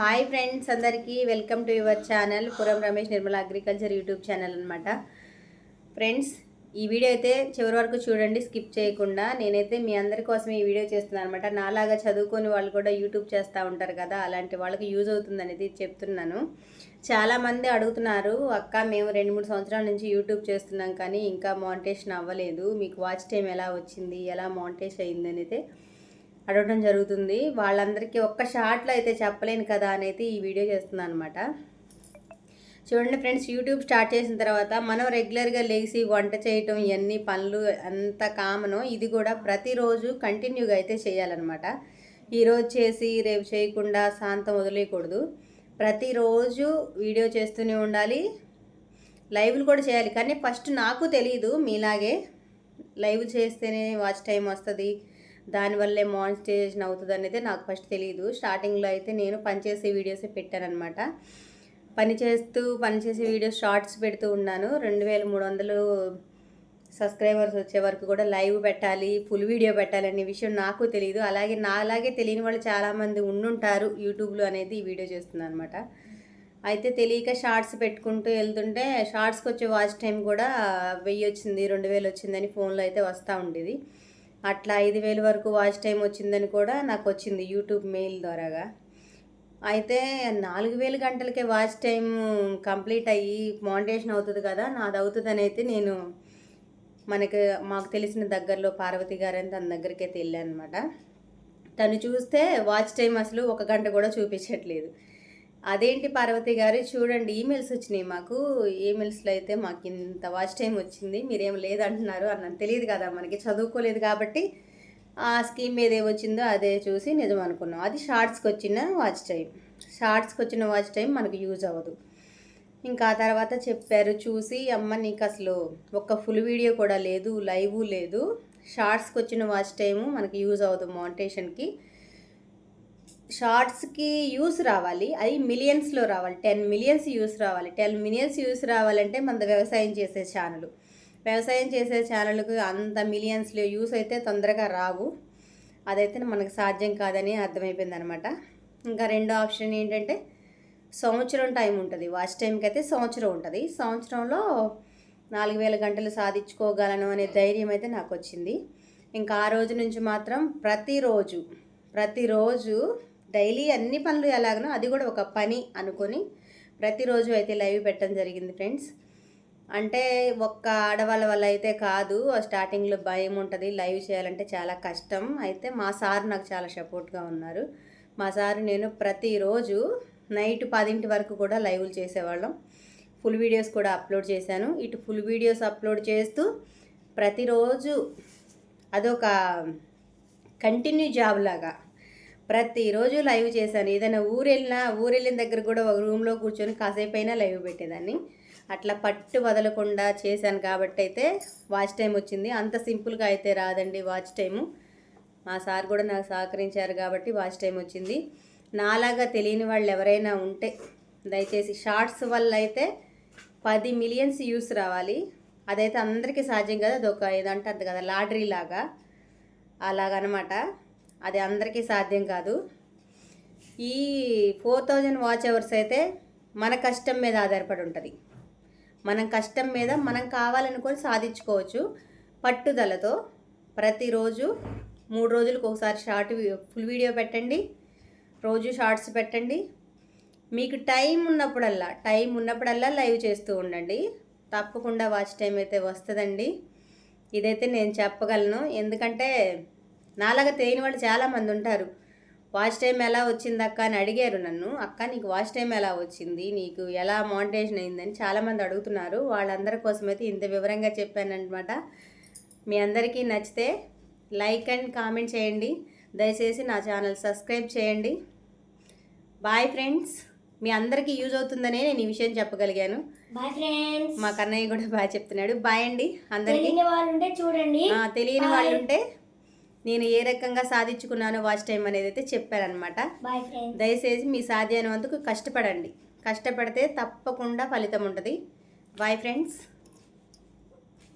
Hi friends అందరికీ. Welcome to your channel Puram Ramesh Nirmala agriculture YouTube channel అనమాట friends ఈ video అయితే చివరి వరకు చూడండి స్కిప్ చేయకుండా. నేనైతే మీ అందరి కోసం ఈ వీడియో చేస్తున్నాను అనమాట నాలాగా చదువుకొని వాళ్ళు కూడా యూట్యూబ్ చేస్తూ ఉంటారు కదా అలాంటి వాళ్ళకి యూజ్ అవుతుంది అనేది చెప్తున్నాను. చాలామంది అడుగుతున్నారు అక్క మేము రెండు మూడు సంవత్సరాల నుంచి యూట్యూబ్ చేస్తున్నాం కానీ ఇంకా మౌంటేషన్ అవ్వలేదు. మీకు వాచ్ టైం ఎలా వచ్చింది? ఎలా మౌంటేజ్ అయింది? అనేది. అడగడం జరుగుతుంది. వాళ్ళందరికీ ఒక్క షార్ట్లో అయితే చెప్పలేను కదా అనేది ఈ వీడియో చేస్తున్నాను అనమాట చూడండి ఫ్రెండ్స్ యూట్యూబ్ స్టార్ట్ చేసిన తర్వాత మనం రెగ్యులర్గా లేచి వంట చేయటం ఇవన్నీ పనులు అంత కామను. ఇది కూడా ప్రతిరోజు కంటిన్యూగా అయితే చేయాలన్నమాట. ఈరోజు చేసి రేపు చేయకుండా శాంతం వదిలేయకూడదు. ప్రతిరోజు వీడియో చేస్తూనే ఉండాలి. లైవ్లు కూడా చేయాలి. కానీ ఫస్ట్ నాకు తెలియదు మీలాగే లైవ్ చేస్తేనే వాచ్ టైం వస్తుంది. దానివల్లే మానిటైజేషన్ అవుతుంది అనేది నాకు ఫస్ట్ తెలియదు స్టార్టింగ్లో అయితే నేను పనిచేసే వీడియోసే పెట్టానమాట పని చేస్తూ పనిచేసే వీడియోస్ షార్ట్స్ పెడుతూ ఉన్నాను. రెండు వేల మూడు వందలు సబ్స్క్రైబర్స్ వచ్చే వరకు కూడా లైవ్ పెట్టాలి ఫుల్ వీడియో పెట్టాలి అనే విషయం నాకు తెలియదు అలాగే నా అలాగే తెలియని వాళ్ళు చాలామంది ఉండుంటారు యూట్యూబ్లో అనేది ఈ వీడియో చేస్తున్నాను అనమాట అయితే తెలియక షార్ట్స్ పెట్టుకుంటూ వెళ్తుంటే షార్ట్స్కి వచ్చే వాచ్ టైం కూడా వెయ్యి వచ్చింది రెండు వేలు వచ్చిందని ఫోన్లో అయితే వస్తూ ఉండేది. అట్లా ఐదు వేలు వరకు వాచ్ టైం వచ్చిందని కూడా నాకు వచ్చింది యూట్యూబ్ మెయిల్ ద్వారాగా. అయితే నాలుగు వేలు గంటలకే వాచ్ టైం కంప్లీట్ అయ్యి మౌంటేషన్ అవుతుంది కదా నాది అవుతుందని అయితే నేను మనకి మాకు తెలిసిన దగ్గరలో పార్వతి గారని తన దగ్గరికి అయితే వెళ్ళాను అనమాట తను చూస్తే వాచ్ టైం అసలు ఒక గంట కూడా చూపించట్లేదు. అదేంటి పార్వతి గారు? చూడండి ఈమెయిల్స్ వచ్చినాయి మాకు. ఈమెయిల్స్లో అయితే మాకు ఇంత వాచ్ టైం వచ్చింది. మీరేం లేదంటున్నారు అన్న తెలియదు కదా మనకి చదువుకోలేదు కాబట్టి ఆ స్కీమ్ మీద ఏమొచ్చిందో అదే చూసి నిజం అనుకున్నాం. అది షార్ట్స్కి వచ్చిన వాచ్ టైం షార్ట్స్కి వచ్చిన వాచ్ టైం మనకు యూజ్ అవ్వదు. ఇంకా ఆ తర్వాత చెప్పారు చూసి అమ్మ నీకు అసలు ఒక్క ఫుల్ వీడియో కూడా లేదు లైవ్ లేదు. షార్ట్స్కి వచ్చిన వాచ్ టైము మనకి యూజ్ అవ్వదు మౌంటేషన్కి షార్ట్స్కి యూస్ రావాలి. అది మిలియన్స్లో రావాలి. టెన్ మిలియన్స్ యూస్ రావాలి. టెన్ మిలియన్స్ యూస్ రావాలంటే మన వ్యవసాయం చేసే ఛానల్. వ్యవసాయం చేసే ఛానల్కి అంత మిలియన్స్లో యూస్ అయితే తొందరగా రావు. అదైతే మనకు సాధ్యం కాదని అర్థమైపోయింది అనమాట ఇంకా రెండో ఆప్షన్ ఏంటంటే సంవత్సరం టైం ఉంటుంది. వాచ్ టైంకి అయితే సంవత్సరం ఉంటుంది. సంవత్సరంలో నాలుగు వేల గంటలు సాధించుకోగలను అనే ధైర్యం అయితే నాకు వచ్చింది ఇంకా ఆ రోజు నుంచి మాత్రం ప్రతిరోజు ప్రతిరోజు డైలీ అన్ని పనులు ఎలాగనో అది కూడా ఒక పని అనుకొని ప్రతిరోజు అయితే లైవ్ పెట్టడం జరిగింది ఫ్రెండ్స్. అంటే ఒక్క ఆడవాళ్ళ వల్ల అయితే కాదు స్టార్టింగ్లో భయం ఉంటుంది లైవ్ చేయాలంటే చాలా కష్టం. అయితే మా సార్ నాకు చాలా సపోర్ట్గా ఉన్నారు. మా సార్ నేను ప్రతిరోజు నైట్ పదింటి వరకు కూడా లైవ్లు చేసేవాళ్ళం. ఫుల్ వీడియోస్ కూడా అప్లోడ్ చేశాను. ఇటు ఫుల్ వీడియోస్ అప్లోడ్ చేస్తూ ప్రతిరోజు అదొక కంటిన్యూ జాబ్ లాగా ప్రతిరోజు లైవ్ చేశాను. ఏదైనా ఊరు వెళ్ళినా ఊరు వెళ్ళిన దగ్గర కూడా ఒక రూమ్లో కూర్చొని కాసేపు అయినా లైవ్ పెట్టేదాన్ని. అట్లా పట్టు వదలకుండా చేశాను కాబట్టి అయితే వాచ్ టైం వచ్చింది. అంత సింపుల్గా అయితే రాదండి వాచ్ టైము. మా సార్ కూడా నాకు సహకరించారు కాబట్టి వాచ్ టైం వచ్చింది. నాలాగా తెలియని వాళ్ళు ఎవరైనా ఉంటే దయచేసి షార్ట్స్ వల్ల అయితే పది మిలియన్స్ యూస్ రావాలి. అదైతే అందరికీ సాధ్యం కదా. అది ఒక ఏదంటారు కదా లాటరీ లాగా. అలాగనమాట. అది అందరికీ సాధ్యం కాదు. ఈ ఫోర్ థౌజండ్ వాచ్ అవర్స్ అయితే మన కష్టం మీద ఆధారపడి ఉంటుంది. మనం కష్టం మీద మనం కావాలనుకొని సాధించుకోవచ్చు. పట్టుదలతో ప్రతిరోజు మూడు రోజులకు ఒకసారి షార్ట్ ఫుల్ వీడియో పెట్టండి. రోజు షార్ట్స్ పెట్టండి. మీకు టైం ఉన్నప్పుడల్లా టైం ఉన్నప్పుడల్లా లైవ్ చేస్తూ ఉండండి. తప్పకుండా వాచ్ టైం అయితే వస్తుందండి. ఇదైతే నేను చెప్పగలను. ఎందుకంటే నాలాగా తెలియని వాళ్ళు చాలామంది ఉంటారు. వాచ్ టైం ఎలా వచ్చింది అక్క? అని అడిగారు నన్ను. అక్క నీకు వాచ్ టైం ఎలా వచ్చింది? నీకు ఎలా మౌంటేషన్ అయిందని చాలామంది అడుగుతున్నారు. వాళ్ళందరి కోసం అయితే ఇంత వివరంగా చెప్పానమాట మీ అందరికీ నచ్చితే లైక్ అండ్ కామెంట్ చేయండి. దయచేసి నా ఛానల్ సబ్స్క్రైబ్ చేయండి. Bye friends. మీ అందరికీ యూజ్ అవుతుందనే నేను ఈ విషయం చెప్పగలిగాను. మా కన్నయ్య కూడా బాగా చెప్తున్నాడు. బాయ్ అండి అందరికీ. తెలియని వాళ్ళు ఉంటే చూడండి. తెలియని వాళ్ళు ఉంటే నేను ఏ రకంగా సాధించుకున్నానో వాచ్ టైం అనేది అయితే చెప్పారనమాట దయచేసి మీ సాధ్యమైనందుకు కష్టపడండి. కష్టపడితే తప్పకుండా ఫలితం ఉంటుంది. Bye friends